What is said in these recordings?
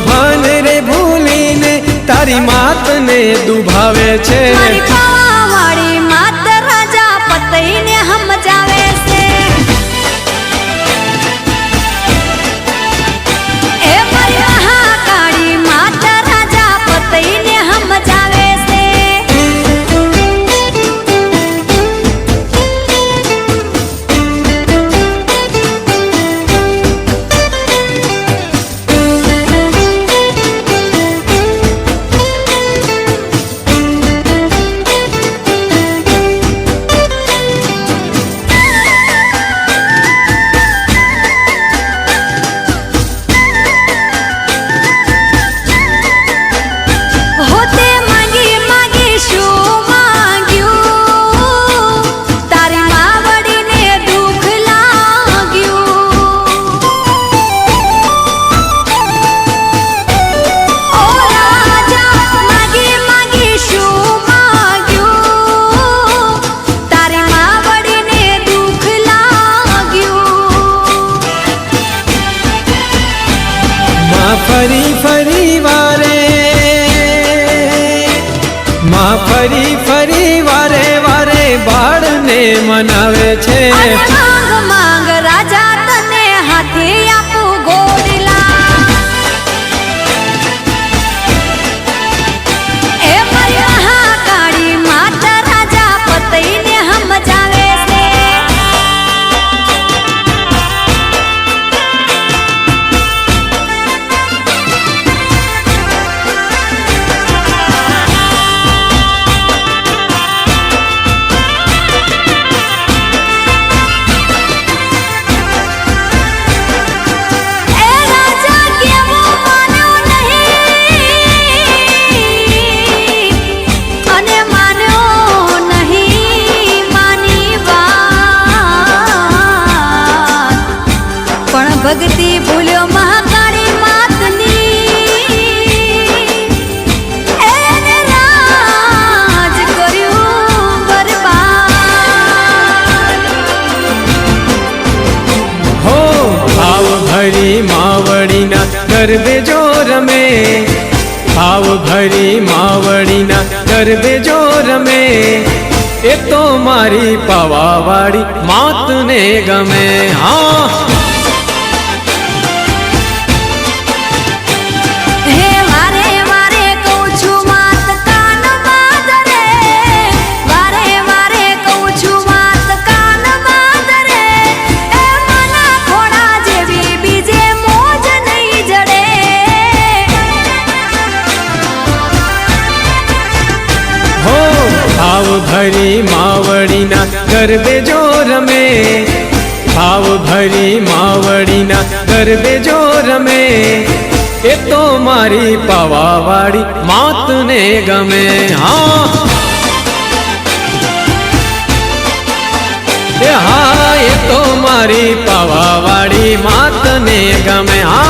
ભાન રે ભૂલીને તારી માતને દુભાવે છે. મારી માત રાજા પતઈને ફરી ફરી વારે વારે બાળને મનાવે છે. માંગ ગરબે જો રમે. ભાવ ભરી માવડીના ગરબે જો રમે. એ તો મારી પવાવાળી માતને ગમે. હા હે. માવડીના ગરબે જો રમે. ભાવ ભરી માવડીના ગરબે જો રમે. એ તો મારી પાવાવાળી માતને ગમે. હા. એ હા, એ તો મારી પાવાવાળી માતને ગમે. હા.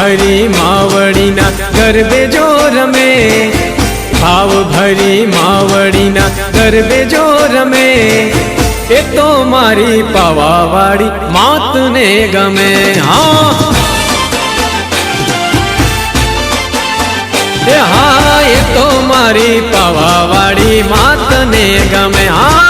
ભરી માવડીના ગરબે જો રમે. ભાવ ભરી માવડીના ગરબે જો રમે. એ તો મારી પાવાવાળી માતને ગમે. હા. એ હા, એ તો મારી પાવાવાળી માતને ગમે. હા.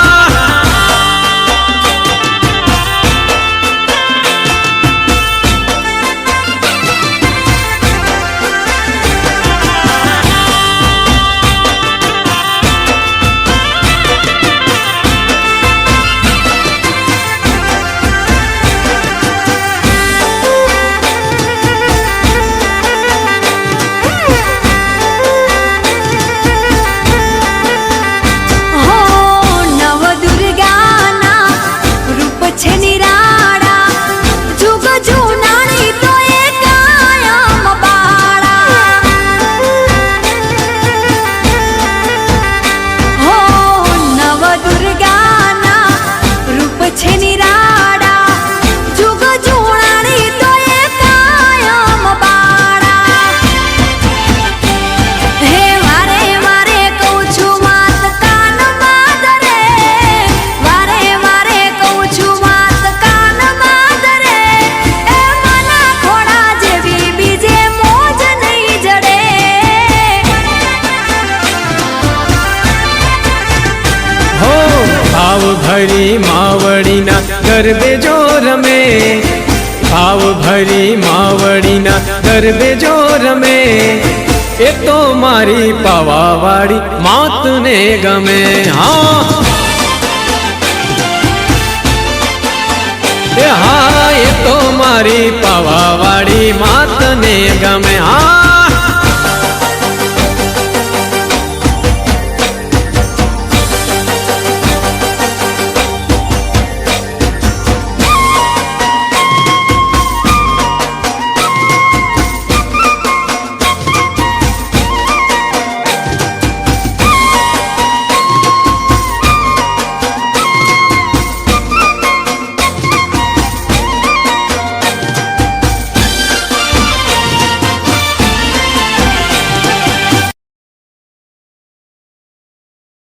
ભરી માવડીના ગરબે જો રમે. ભાવ ભરી માવડીના ગરબે જો રમે. એ તો મારી પાવાવાળી માતને ગમે. હા. એ હા, એ તો મારી પાવાવાળી માતને ગમે.